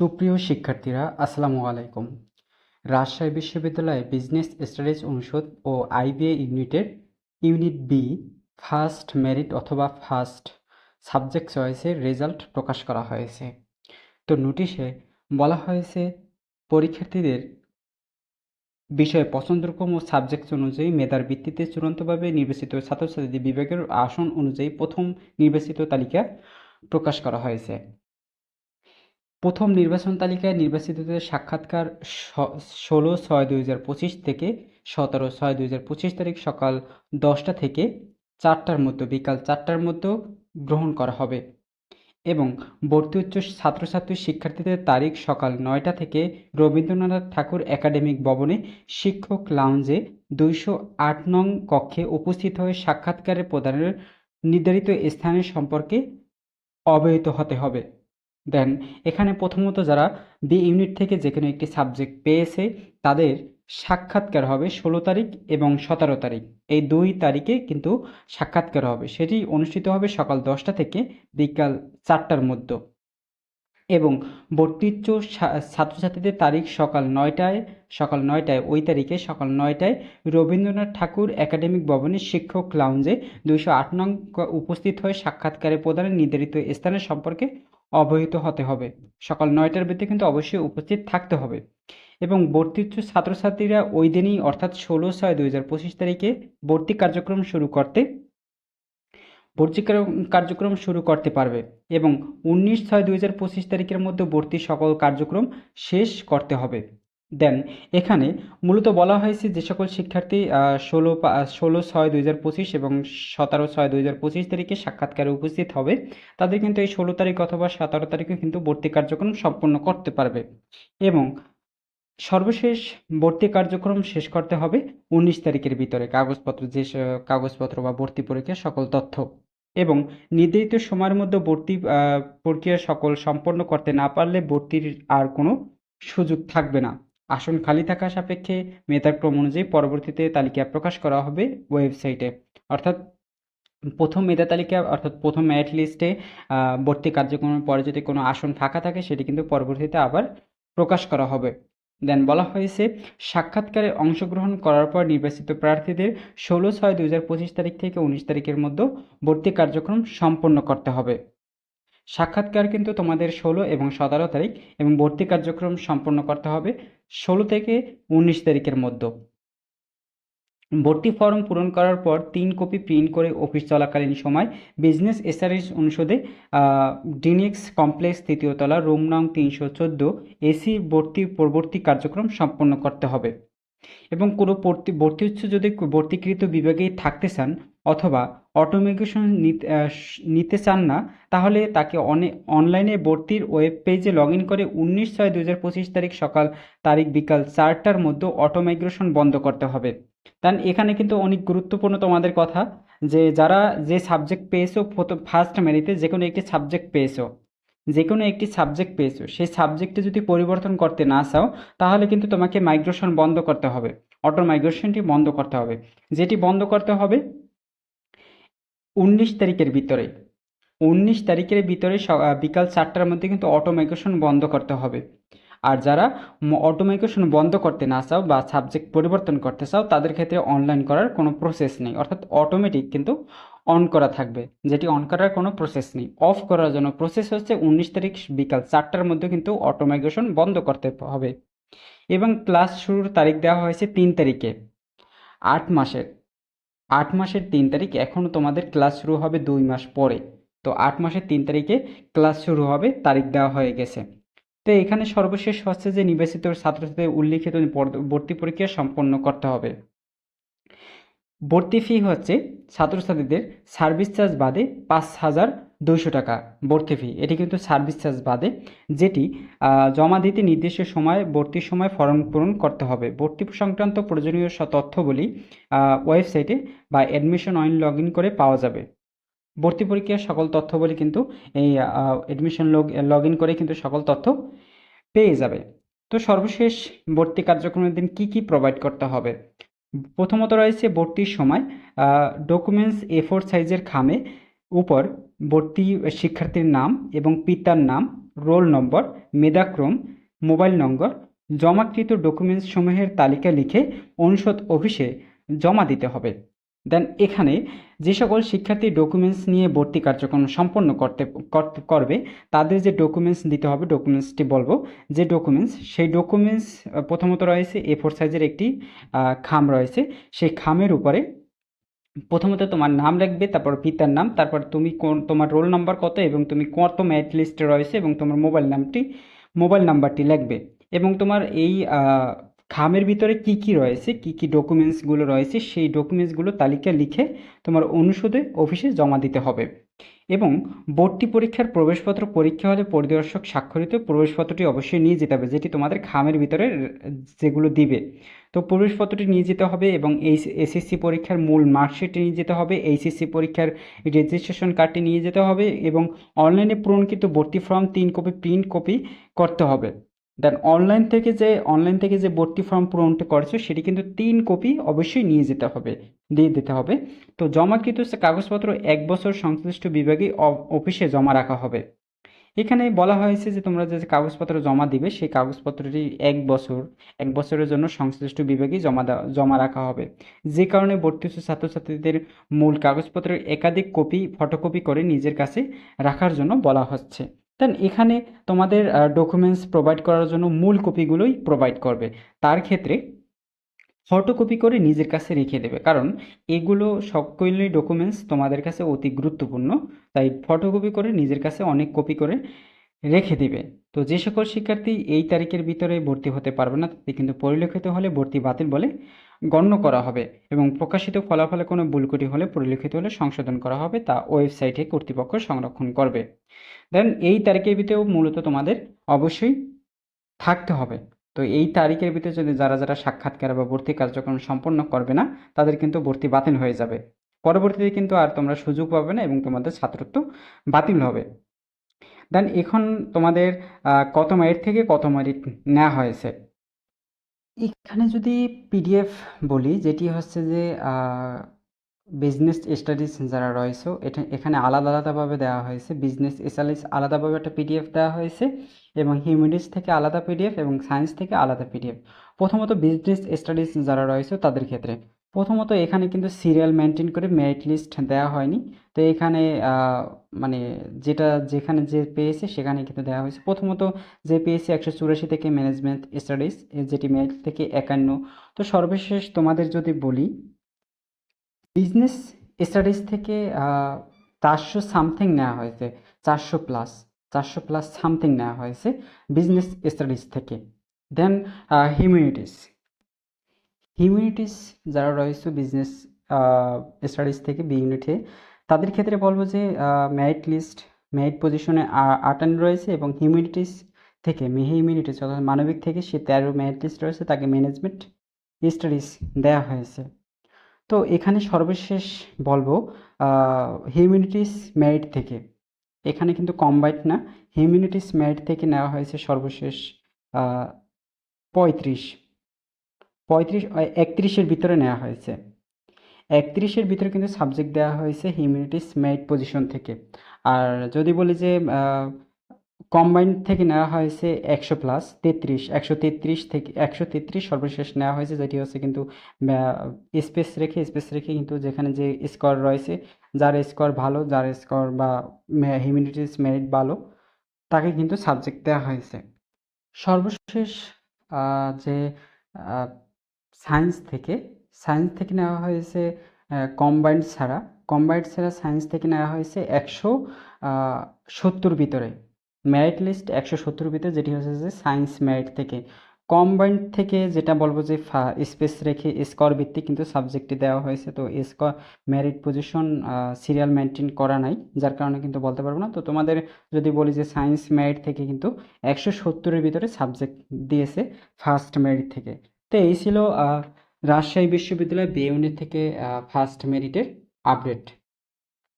সুপ্রিয় শিক্ষার্থীরা, আসসালামু আলাইকুম। রাজশাহী বিশ্ববিদ্যালয়ে বিজনেস স্টাডিজ অনুষদ ও আইবিএ ইউনিটের ইউনিট বি ফার্স্ট মেরিট অথবা ফার্স্ট সাবজেক্ট চয়েসের রেজাল্ট প্রকাশ করা হয়েছে। তো নোটিশে বলা হয়েছে, পরীক্ষার্থীদের বিষয়ে পছন্দক্রম ও সাবজেক্ট অনুযায়ী মেধার ভিত্তিতে চূড়ান্তভাবে নির্বাচিত ছাত্রছাত্রীদের বিভাগের আসন অনুযায়ী প্রথম নির্বাচিত তালিকা প্রকাশ করা হয়েছে। প্রথম নির্বাচন তালিকায় নির্বাচিতদের সাক্ষাৎকার ষোলো ছয় দুই হাজার পঁচিশ থেকে সতেরো ছয় দুই হাজার পঁচিশ তারিখ সকাল দশটা থেকে চারটার মধ্যে, বিকাল চারটার মধ্যে গ্রহণ করা হবে। এবং ভর্তি উচ্চ ছাত্রছাত্রী শিক্ষার্থীদের তারিখ সকাল নয়টা থেকে রবীন্দ্রনাথ ঠাকুর একাডেমিক ভবনে শিক্ষক লাউঞ্জে দুইশো আট নং কক্ষে উপস্থিত হয়ে সাক্ষাৎকারের প্রদানের নির্ধারিত স্থানের সম্পর্কে অবহিত হতে হবে। দেন এখানে প্রথমত যারা বি ইউনিট থেকে যে কোনো একটি সাবজেক্ট পেয়েছে, তাদের সাক্ষাৎকার হবে ষোলো তারিখ এবং সতেরো তারিখ। এই দুই তারিখে কিন্তু সাক্ষাৎকার হবে। সেটি অনুষ্ঠিত হবে সকাল দশটা থেকে বিকাল চারটার মধ্যে। এবং ভর্তিচ্ছ ছাত্রছাত্রীদের তারিখ সকাল নয়টায় সকাল নয়টায়, ওই তারিখে সকাল নয়টায় রবীন্দ্রনাথ ঠাকুর একাডেমিক ভবনের শিক্ষক লাউঞ্জে দুইশো আট নং উপস্থিত হয়ে সাক্ষাৎকারে প্রদানের নির্ধারিত স্থানের সম্পর্কে অবহিত হতে হবে। সকাল নয়টার ভিতরে কিন্তু অবশ্যই উপস্থিত থাকতে হবে। এবং ভর্তিচ্ছ ছাত্রছাত্রীরা ওই দিনই, অর্থাৎ ষোলো ছয় দুই হাজার পঁচিশ তারিখে ভর্তি কার্যক্রম শুরু করতে, ভর্তি কার্যক্রম শুরু করতে পারবে এবং উনিশ ছয় দুই হাজার পঁচিশ তারিখের মধ্যে ভর্তি সকল কার্যক্রম শেষ করতে হবে। দেন, এখানে মূলত বলা হয়েছে যে সকল শিক্ষার্থী ষোলো ষোলো ছয় দুই হাজার পঁচিশ এবং সতেরো ছয় দুই হাজার পঁচিশ তারিখে সাক্ষাৎকারে উপস্থিত হবে। তাদের কিন্তু এই ষোলো তারিখ অথবা সতেরো তারিখে কিন্তু ভর্তি কার্যক্রম সম্পন্ন করতে পারবে এবং সর্বশেষ ভর্তি কার্যক্রম শেষ করতে হবে উনিশ তারিখের ভিতরে, কাগজপত্র যে কাগজপত্র বা ভর্তি পরীক্ষার সকল তথ্য। এবং নির্ধারিত সময়ের মধ্যে ভর্তি প্রক্রিয়া সকল সম্পন্ন করতে না পারলে ভর্তির আর কোনো সুযোগ থাকবে না। আসন খালি থাকা সাপেক্ষে মেধাক্রম অনুযায়ী পরবর্তীতে তালিকা প্রকাশ করা হবে ওয়েবসাইটে। অর্থাৎ প্রথম মেধা তালিকা, অর্থাৎ প্রথম মেরিট লিস্টে ভর্তি কার্যক্রমের পরে যদি কোনো আসন ফাঁকা থাকে, সেটি কিন্তু পরবর্তীতে আবার প্রকাশ করা হবে। দেন বলা হয়েছে, সাক্ষাৎকারে অংশগ্রহণ করার পর নির্বাচিত প্রার্থীদের ষোলো ছয় দু হাজার পঁচিশ তারিখ থেকে উনিশ তারিখের মধ্যে ভর্তি কার্যক্রম সম্পন্ন করতে হবে। সাক্ষাৎকার কিন্তু তোমাদের ষোলো এবং সতেরো তারিখ এবং ভর্তি কার্যক্রম সম্পন্ন করতে হবে ষোলো থেকে উনিশ তারিখের মধ্যে। ভর্তি ফর্ম পূরণ করার পর তিন কপি প্রিন্ট করে অফিস চলাকালীন সময় বিজনেস এসআরএস অনুষদে ডিনিক্স কমপ্লেক্স তৃতীয় তলা, রুম নং তিনশো চোদ্দ, এসি ভর্তি পরবর্তী কার্যক্রম সম্পন্ন করতে হবে। এবং কোনো ভর্তি ভর্তি উচ্চ যদি ভর্তিকৃত বিভাগেই থাকতে চান অথবা অটোমেশন নিতে চান না, তাহলে তাকে অনলাইনে ভর্তির ওয়েব পেজে লগ ইন করে উনিশ ছয় দু তারিখ সকাল তারিখ বিকাল চারটার মধ্যে অটোমাইগ্রেশন বন্ধ করতে হবে। কারণ এখানে কিন্তু অনেক গুরুত্বপূর্ণ তোমাদের কথা যে যারা যে সাবজেক্ট পেয়েছ ফার্স্ট মেরিতে যে কোনো একটি সাবজেক্ট পেয়েছ, যে কোনো একটি সাবজেক্ট পেয়েছ, সেই সাবজেক্টে যদি পরিবর্তন করতে না চাও, তাহলে কিন্তু তোমাকে মাইগ্রেশন বন্ধ করতে হবে অটো মাইগ্রেশনটি বন্ধ করতে হবে। যেটি বন্ধ করতে হবে উনিশ তারিখের ভিতরে। উনিশ তারিখের ভিতরে বিকাল চারটার মধ্যে কিন্তু অটো মাইগ্রেশন বন্ধ করতে হবে। আর যারা অটোমাইগ্রেশন বন্ধ করতে না চাও বা সাবজেক্ট পরিবর্তন করতে চাও, তাদের ক্ষেত্রে অনলাইন করার কোনো প্রসেস নেই। অর্থাৎ অটোমেটিক কিন্তু অন করা থাকবে, যেটি অন করার কোনো প্রসেস নেই। অফ করার জন্য প্রসেস হচ্ছে উনিশ তারিখ বিকাল চারটার মধ্যে কিন্তু অটোমাইগ্রেশন বন্ধ করতে হবে। এবং ক্লাস শুরুর তারিখ দেওয়া হয়েছে তিন তারিখে, আট মাসের। আট মাসের তিন তারিখ এখনও তোমাদের ক্লাস শুরু হবে দুই মাস পরে। তো আট মাসের তিন তারিখে ক্লাস শুরু হবে, তারিখ দেওয়া হয়ে গেছে। তো এখানে সর্বশেষ হচ্ছে যে নির্বাচিত ছাত্রছাত্রীদের উল্লিখিত ভর্তি পরীক্ষা সম্পন্ন করতে হবে। ভর্তি ফি হচ্ছে ছাত্রছাত্রীদের সার্ভিস চার্জ বাদে পাঁচ হাজার দুইশো টাকা, ভর্তি ফি এটি কিন্তু সার্ভিস চার্জ বাদে যেটি জমা দিতে নির্দিষ্ট সময় ভর্তির সময় ফর্ম পূরণ করতে হবে। ভর্তি সংক্রান্ত প্রয়োজনীয় তথ্যগুলি ওয়েবসাইটে বা অ্যাডমিশন অইন লগ করে পাওয়া যাবে। ভর্তি পরীক্ষার সকল তথ্যবলী কিন্তু এই অ্যাডমিশন লগ লগ ইন করে কিন্তু সকল তথ্য পেয়ে যাবে। তো সর্বশেষ ভর্তি কার্যক্রমের দিন কি কি প্রোভাইড করতে হবে? প্রথমত রয়েছে ভর্তির সময় ডকুমেন্টস এ ফোর সাইজের খামে উপর ভর্তি শিক্ষার্থীর নাম এবং পিতার নাম, রোল নম্বর, মেধাক্রম, মোবাইল নম্বর, জমাকৃত ডকুমেন্টস সমূহের তালিকা লিখে অনুষদ অফিসে জমা দিতে হবে। দেন এখানে যে সকল শিক্ষার্থী ডকুমেন্টস নিয়ে ভর্তি কার্যক্রম সম্পন্ন করতে করবে, তাদের যে ডকুমেন্টস দিতে হবে, ডকুমেন্টসটি বলব, যে ডকুমেন্টস, সেই ডকুমেন্টস প্রথমত রয়েছে এ ফোর সাইজের একটি খাম রয়েছে। সেই খামের উপরে প্রথমত তোমার নাম লিখবে, তারপর পিতার নাম, তারপর তুমি কোন, তোমার রোল নাম্বার কত এবং তুমি কত ম্যাট লিস্টে রয়েছে এবং তোমার মোবাইল নামটি মোবাইল নাম্বারটি লাগবে এবং তোমার এই খামের ভিতরে কি কি রয়েছে, কি কি ডকুমেন্টসগুলো রয়েছে, সেই ডকুমেন্টসগুলো তালিকা লিখে তোমার অনুষদে অফিসে জমা দিতে হবে। এবং ভর্তি পরীক্ষার প্রবেশপত্র পরীক্ষা হলে পরিদর্শক স্বাক্ষরিত প্রবেশপত্রটি অবশ্যই নিয়ে যেতে হবে, যেটি তোমাদের খামের ভিতরে যেগুলো দিবে। তো প্রবেশপত্রটি নিয়ে যেতে হবে এবং এই এসএসসি পরীক্ষার মূল মার্কশিটটি নিয়ে যেতে হবে, এইচএসসি পরীক্ষার রেজিস্ট্রেশন কার্ডটি নিয়ে যেতে হবে এবং অনলাইনে পূরণকৃত ভর্তি ফর্ম তিন কপি প্রিন্ট কপি করতে হবে। দেন অনলাইন থেকে যে অনলাইন থেকে যে ভর্তি ফর্ম পূরণটা করেছ, সেটি কিন্তু তিন কপি অবশ্যই নিয়ে যেতে হবে, দিয়ে দিতে হবে। তো জমাকৃত কাগজপত্র এক বছর সংশ্লিষ্ট বিভাগে অফিসে জমা রাখা হবে। এখানে বলা হয়েছে যে, তোমরা যে কাগজপত্র জমা দিবে, সেই কাগজপত্রটি এক বছর, এক বছরের জন্য সংশ্লিষ্ট বিভাগে জমা জমা রাখা হবে। যে কারণে ভর্তিচ্ছ ছাত্রছাত্রীদের মূল কাগজপত্রের একাধিক কপি ফটোকপি করে নিজের কাছে রাখার জন্য বলা হচ্ছে। দেন এখানে তোমাদের ডকুমেন্টস প্রোভাইড করার জন্য মূল কপিগুলোই প্রোভাইড করবে। তার ক্ষেত্রে ফটোকপি করে নিজের কাছে রেখে দেবে। কারণ এগুলো সকলই ডকুমেন্টস তোমাদের কাছে অতি গুরুত্বপূর্ণ। তাই ফটোকপি করে নিজের কাছে অনেক কপি করে রেখে দিবে। তো যে সকল শিক্ষার্থী এই তারিখের ভিতরে ভর্তি হতে পারবে না, তাতে কিন্তু পরিলক্ষিত হলে ভর্তি বাতিল বলে গণ্য করা হবে এবং প্রকাশিত ফলাফলে কোনো ভুলকুটি হলে পরিলক্ষিত হলে সংশোধন করা হবে তা ওয়েবসাইটে কর্তৃপক্ষ সংরক্ষণ করবে। দেন এই তারিখের ভিতরেও মূলত তোমাদের অবশ্যই থাকতে হবে। তো এই তারিখের ভিতরে যদি যারা যারা সাক্ষাৎকার বা ভর্তি কার্যক্রম সম্পন্ন করবে না, তাদের কিন্তু ভর্তি বাতিল হয়ে যাবে। পরবর্তীতে কিন্তু আর তোমরা সুযোগ পাবে না এবং তোমাদের ছাত্রত্ব বাতিল হবে। দেন এখন তোমাদের কত মেরিট থেকে কত মেরিট নেওয়া হয়েছে? এখানে যদি পিডিএফ বলি, যেটি হচ্ছে যে বিজনেস স্টাডিজ যারা রয়েছে এটা এখানে আলাদা আলাদাভাবে দেওয়া হয়েছে। বিজনেস স্টাডিজ আলাদাভাবে একটা পিডিএফ দেওয়া হয়েছে এবং হিউম্যানিটিস থেকে আলাদা পিডিএফ এবং সায়েন্স থেকে আলাদা পিডিএফ প্রথমত বিজনেস স্টাডিজ যারা রয়েছে, তাদের ক্ষেত্রে। প্রথমত এখানে কিন্তু সিরিয়াল মেনটেন করে মেরিট লিস্ট দেওয়া হয়নি। তো এখানে মানে যেটা যেখানে যে পেয়েছে সেখানে কিন্তু দেওয়া হয়েছে। প্রথমত যে পেয়েছে একশো চুরাশি থেকে ম্যানেজমেন্ট স্টাডিজ যেটি মেরিট থেকে একান্ন। তো সর্বশেষ তোমাদের যদি বলি বিজনেস স্টাডিজ থেকে চারশো সামথিং নেওয়া হয়েছে, চারশো প্লাস চারশো প্লাস সামথিং নেওয়া হয়েছে বিজনেস স্টাডিজ থেকে। দেন হিউম্যানিটিস হিউম্যানিটিস যারা রয়েছে বিজনেস স্টাডিজ থেকে বি ইউনিটে তাদের ক্ষেত্রে বলব যে মেরিট লিস্ট মেরিট পজিশনে আটান্ন রয়েছে এবং হিউম্যানিটিস থেকে হিউম্যানিটিস অর্থাৎ মানবিক থেকে সে তেরো মেরিট লিস্ট রয়েছে, তাকে ম্যানেজমেন্ট স্টাডিজ দেওয়া হয়েছে। তো এখানে সর্বশেষ বলব হিউম্যানিটিস মেরিট থেকে। এখানে কিন্তু কম্বাইন্ড না, হিউম্যানিটিস মেরিট থেকে নেওয়া হয়েছে সর্বশেষ পঁয়ত্রিশ। পঁয়ত্রিশ একত্রিশের ভিতরে নেওয়া হয়েছে। একত্রিশের ভিতরে কিন্তু সাবজেক্ট দেওয়া হয়েছে হিউম্যানিটিস মেরিট পজিশন থেকে। আর যদি বলি যে কম্বাইন্ড থেকে নেওয়া হয়েছে একশো প্লাস তেত্রিশ, একশো তেত্রিশ থেকে, একশো তেত্রিশ সর্বশেষ নেওয়া হয়েছে, যেটি হচ্ছে কিন্তু স্পেস রেখে স্পেস রেখে কিন্তু যেখানে যে স্কোর রয়েছে, যার স্কোর ভালো, যার স্কোর বা হিউম্যানিটিস মেরিট ভালো, তাকে কিন্তু সাবজেক্ট দেওয়া হয়েছে। সর্বশেষ যে সায়েন্স থেকে সায়েন্স থেকে নেওয়া হয়েছে কম্বাইন্ড ছাড়া কম্বাইন্ড ছাড়া সায়েন্স থেকে নেওয়া হয়েছে একশো সত্তর ভিতরে। মেরিট লিস্ট একশো সত্তর ভিতরে, যেটি হচ্ছে যে সায়েন্স মেরিট থেকে। কম্বাইন্ড থেকে যেটা বলব যে স্পেস রেখে স্কোর ভিত্তিক কিন্তু সাবজেক্টটি দেওয়া হয়েছে। তো score merit position serial maintain করা নাই, যার কারণে কিন্তু বলতে পারব না। তো তোমাদের যদি বলি যে সায়েন্স মেরিট থেকে কিন্তু একশো সত্তরের ভিতরে সাবজেক্ট দিয়েছে ফার্স্ট মেরিট থেকে। তো এই ছিল রাজশাহী বিশ্ববিদ্যালয় বি ইউনিট থেকে ফার্স্ট মেরিটের আপডেট